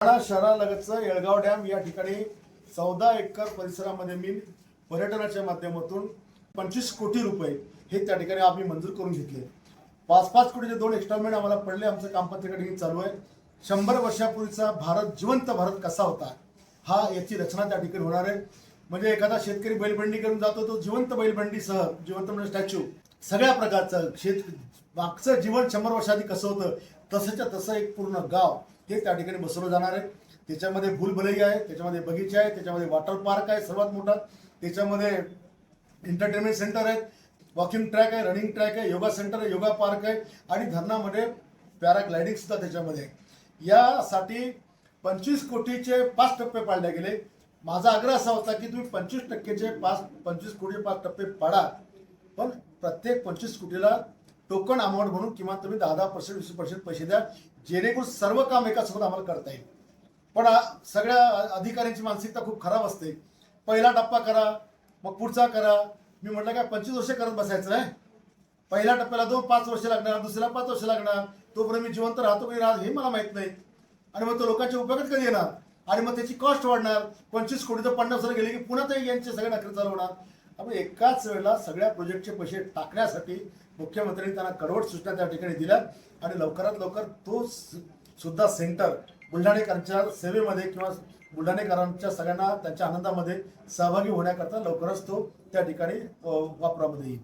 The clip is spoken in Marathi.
ठाणा शहरालगतचं येळगाव डॅम या ठिकाणी चौदा एकर परिसरामध्ये मी पर्यटनाच्या माध्यमातून पंचवीस कोटी रुपये हे त्या ठिकाणी आम्ही मंजूर करून घेतले. पाच पाच कोटीचे दोन इन्स्टॉलमेंट आम्हाला पडले. आमचं काम ठिकाणी चालू आहे. शंभर वर्षापूर्वीचा भारत जिवंत भारत कसा होता हा याची रचना त्या ठिकाणी होणार आहे. म्हणजे एखादा शेतकरी बैलबंडी करून जातो तो जिवंत बैलबंडीसह जिवंत म्हणजे स्टॅच्यू सगळ्या प्रकारचं शेत मागचं जीवन शंभर वर्षाआधी कसं होतं तसंच्या तसं एक पूर्ण गाव हे त्या ठिकाणी बसवलं जाणार आहे. त्याच्यामध्ये भूलभलई आहे त्याच्यामध्ये बगीचा आहे त्याच्यामध्ये वॉटर पार्क आहे सर्वात मोठा. त्याच्यामध्ये एंटरटेनमेंट सेंटर आहे वॉकिंग ट्रॅक आहे रनिंग ट्रॅक आहे योगा सेंटर आहे योगा पार्क आहे आणि धरणामध्ये पॅराग्लायडिंग सुद्धा त्याच्यामध्ये आहे. यासाठी पंचवीस कोटीचे पाच टप्पे पाडले गेले. माझा आग्रह असा होता की तुम्ही पंचवीस टक्केचे पाच पंचवीस कोटी पाच टप्पे पाडा पण प्रत्येक पंचवीस कोटीला टोकन अमाऊंट म्हणून किमान तुम्ही दहा दहा पर्सेंट वीस पर्सेंट पैसे द्या. जेणेकरून सर्व काम एकासोबत आम्हाला करता येईल. पण सगळ्या अधिकाऱ्यांची मानसिकता खूप खराब असते. पहिला टप्पा करा मग पुढचा करा. मी म्हटलं काय पंचवीस वर्ष करत बसायचं आहे? पहिल्या टप्प्याला दोन पाच वर्ष लागणार दुसऱ्याला पाच वर्ष लागणार. तोपर्यंत मी जिवंत राहतो की नाही राहत हे मला माहीत नाही. आणि मग तो लोकांच्या उपयोगात कधी येणार? आणि मग त्याची कॉस्ट वाढणार. पंचवीस कोटी तर पन्नास गेले की पुन्हा ते यांचे सगळे नखरे चालू त्यामुळे आपण एकाच वेळेला सगळ्या प्रोजेक्टचे पैसे टाकण्यासाठी मुख्यमंत्र्यांनी त्यांना कडवट सूचना त्या ठिकाणी दिल्या आणि लवकरात लवकर तो सुद्धा सेंटर बुलढाणेकरांच्या सेवेमध्ये किंवा बुलढाणेकरांच्या सगळ्यांना त्यांच्या आनंदामध्ये सहभागी होण्याकरता लवकरच तो त्या ठिकाणी वापरामध्ये येईल.